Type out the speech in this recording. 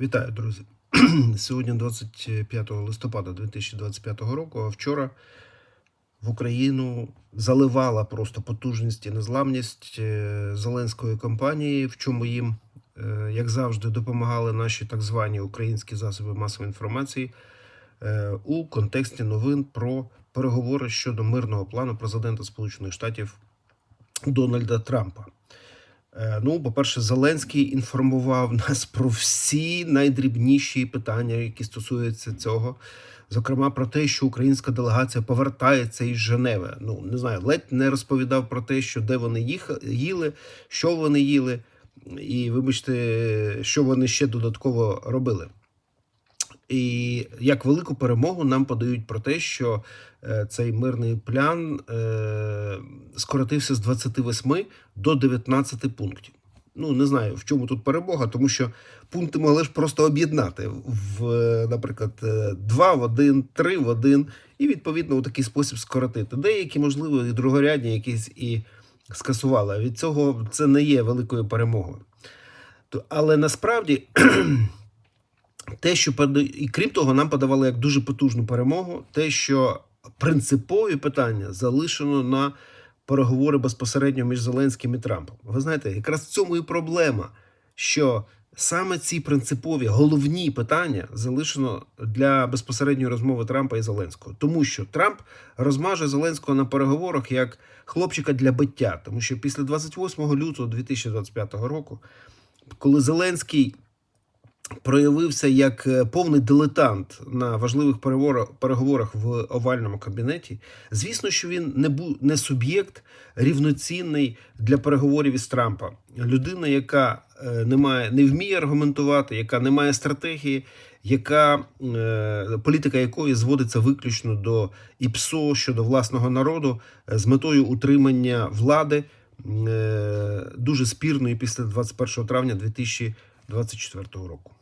Вітаю, друзі. Сьогодні 25 листопада 2025 року, а вчора в Україну заливала просто потужність і незламність е, Зеленської кампанії, в чому їм, е, як завжди, допомагали наші так звані українські засоби масової інформації е, у контексті новин про переговори щодо мирного плану президента Сполучених Штатів Дональда Трампа. Е, Ну, по-перше, Зеленський інформував нас про всі найдрібніші питання, які стосуються цього. Зокрема, про те, що українська делегація повертається із Женеви. Ну не знаю, ледь не розповідав про те, що де вони їх їли, що вони їли, і вибачте, що вони ще додатково робили. І як велику перемогу нам подають про те, що е, цей мирний план е, скоротився з 28 до 19 пунктів. Ну не знаю в чому тут перемога, тому що пункти могли ж просто об'єднати в, наприклад, е, 2 в 1, 3 в 1, і відповідно у такий спосіб скоротити. Деякі, можливо, і другорядні якісь і скасували. Від цього це не є великою перемогою. Але насправді те, що і крім того, нам подавали як дуже потужну перемогу, те, що принципові питання залишено на переговори безпосередньо між Зеленським і Трампом. Ви знаєте, якраз в цьому і проблема, що саме ці принципові головні питання залишено для безпосередньої розмови Трампа і Зеленського, тому що Трамп розмаже Зеленського на переговорах як хлопчика для биття, тому що після 28 лютого 2025 року, коли Зеленський проявився як е, повний дилетант на важливих переговорах, в овальному кабінеті. Звісно, що він не бу, не суб'єкт рівноцінний для переговорів із Трампа. Людина, яка е, не має, не вміє аргументувати, яка не має стратегії, яка е, політика якої зводиться виключно до ІПСО щодо власного народу з метою утримання влади дуже спірної після 21 травня 2024 року.